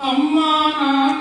ಅಮ್ಮ ನಾ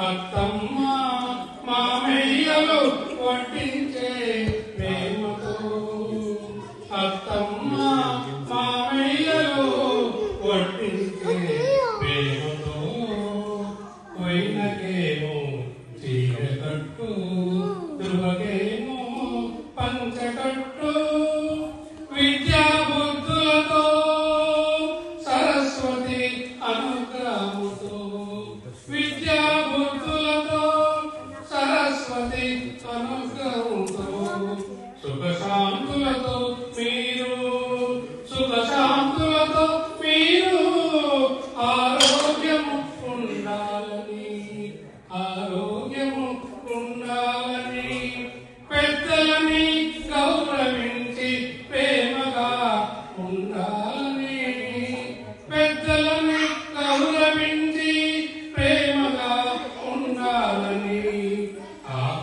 అత్తమ్మ మామయ్యలు వడ్డించే ప్రేమతో అత్తమ్మ మామయ్యలు వడ్డించే ప్రేమతో పోయినకేమో చీర కట్టు దుర్వకేమో పంచకట్టు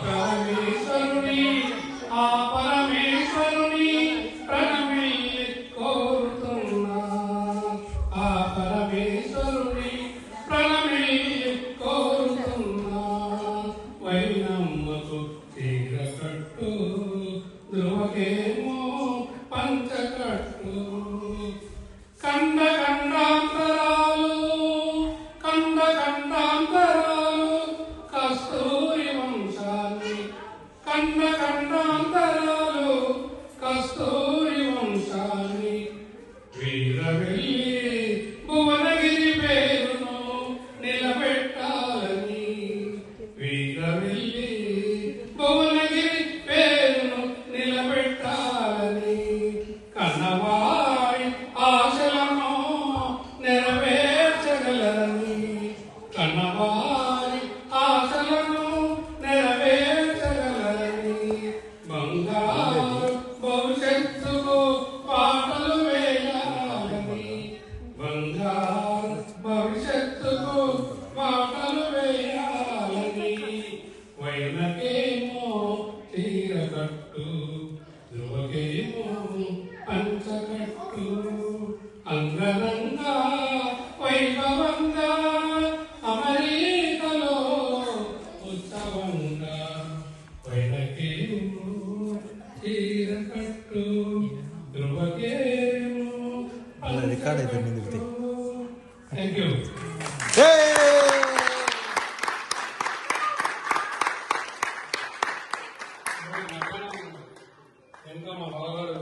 para. వైనకేమో తీరగట్టు ధ్రువకేమో పంచగట్టు అంగరంగా వైభవంగా అమరీకలో ఉత్సవంగా వైనకేమో తీరగట్టు ధ్రువకేమో రికార్డ్ అయిపోయింది థ్యాంక్ యూ ఇంకా మా బావగారు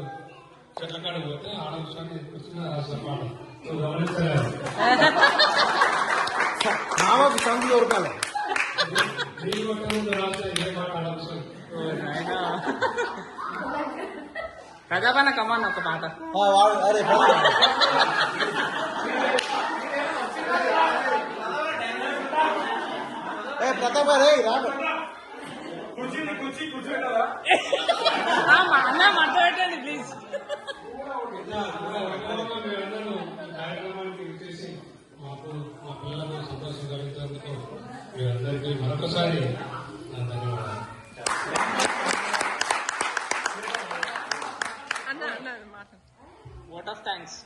చెట్లకాడ పోతే ఆడ విషయాన్ని కృష్ణ రాశారు గమనిస్తారు మామకు సంగు దొరకాలి నీళ్ళు పట్టణంలో రాసే ఇదే మాట ఆడవచ్చు ప్రజాపాలన కమాన్ ఒక పాట అరే ప్రతాప రే రాడు sekali Antoniola. What of thanks?